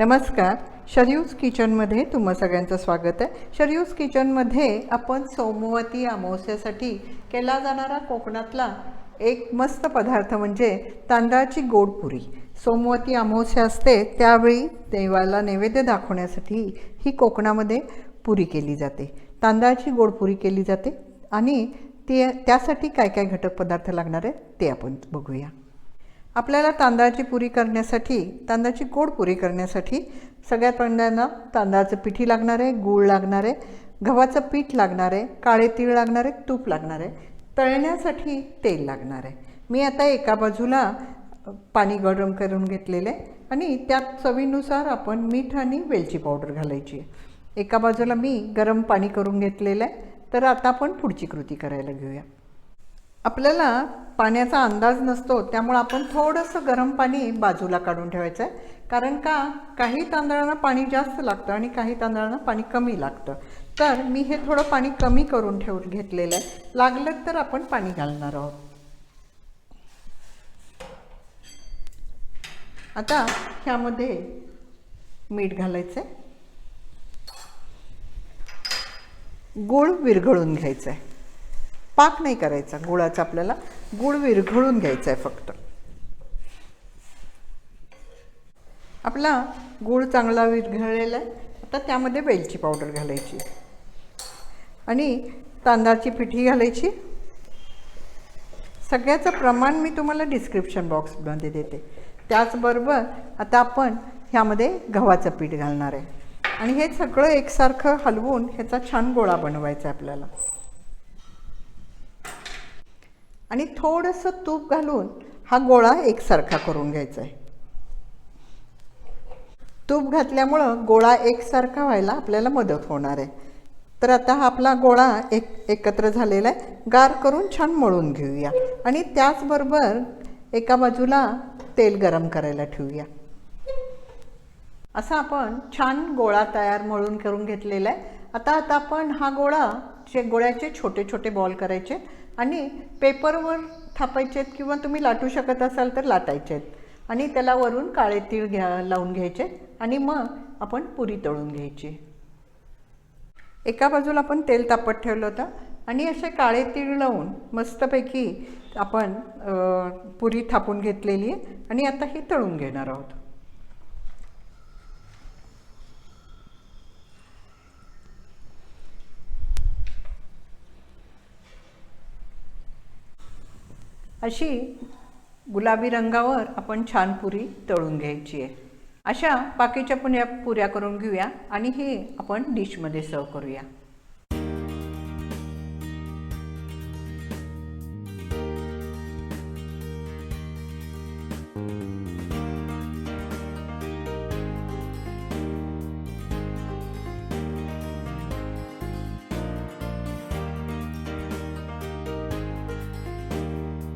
नमस्कार. शरयूज किचनमध्ये तुम्हा सगळ्यांचं स्वागत आहे. शरयूज किचनमध्ये आपण सोमवती अमावस्यासाठी केला जाणारा कोकणातला एक मस्त पदार्थ म्हणजे तांदळाची गोडपुरी सोमवती अमावस्या असते त्यावेळी देवाला नैवेद्य दाखवण्यासाठी ही कोकणामध्ये पुरी केली जाते. तांदळाची गोडपुरी केली जाते आणि ती त्यासाठी काय काय घटक पदार्थ लागणार आहे ते आपण बघूया. आपल्याला तांदळाची पुरी करण्यासाठी तांदळाची गोड पुरी करण्यासाठी सगळ्यात पहिल्यांदा तांदळाचं पिठी लागणार आहे गूळ लागणार आहे गव्हाचं पीठ लागणार आहे काळे तीळ लागणार आहे तूप लागणार आहे. तळण्यासाठी तेल लागणार आहे. मी आता एका बाजूला पाणी गरम करून घेतलेलं आहे आणि त्यात चवीनुसार आपण मीठ आणि वेलची पावडर घालायची एका बाजूला मी गरम पाणी करून घेतलेलं आहे. तर आता आपण पुढची कृती करायला घेऊया. आपल्याला पाण्याचा अंदाज नसतो त्यामुळं आपण थोडंसं गरम पाणी बाजूला काढून ठेवायचं आहे कारण का? काही तांदळांना पाणी जास्त लागतं आणि काही तांदळांना पाणी कमी लागतं. तर मी हे थोडं पाणी कमी करून ठेवून घेतलेलं आहे. लागलं तर आपण पाणी घालणार आहोत. आता ह्यामध्ये मीठ घालायचं आहे गूळ विरघळून घ्यायचं आहे पाक नाही करायचा. गुळाचा आपल्याला गुळ विरघळून घ्यायचा आहे फक्त. आपला गूळ चांगला विरघळलेला आहे. आता त्यामध्ये वेलची पावडर घालायची. आणि तांदळाची पिठी घालायची. सगळ्याचं प्रमाण मी तुम्हाला डिस्क्रिप्शन बॉक्समध्ये देते. त्याचबरोबर आता आपण ह्यामध्ये गव्हाचं पीठ घालणार आहे. आणि हे सगळं एकसारखं हलवून ह्याचा छान गोळा बनवायचा आहे आपल्याला. आणि थोडंसं तूप घालून हा गोळा एकसारखा करून घ्यायचा आहे. तूप घातल्यामुळं गोळा एकसारखा व्हायला आपल्याला मदत होणार आहे. तर आता हा आपला गोळा एक एकत्र झालेला आहे. गार करून छान मळून घेऊया. आणि त्याचबरोबर एका बाजूला तेल गरम करायला ठेवूया. असा आपण छान गोळा तयार मळून करून घेतलेला आहे. आता आता आपण हा गोळा चे गोळ्याचे छोटे छोटे बॉल करायचे आणि पेपरवर थापायचे आहेत किंवा तुम्ही लाटू शकत असाल तर लाटायचे आहेत आणि त्याला वरून काळे तीळ घ्या लावून घ्यायचे आणि मग आपण पुरी तळून घ्यायची. एका बाजूला आपण तेल तापत ठेवलं होतं आणि असे काळे तीळ लावून मस्तपैकी आपण पुरी थापून घेतलेली आहे आणि आता ही तळून घेणार आहोत. अशी गुलाबी रंगावर आपण छान पुरी तळून घ्यायची आहे. अशा बाकीच्या पण या पुऱ्या करून घेऊया आणि हे आपण डिशमध्ये सर्व करूया.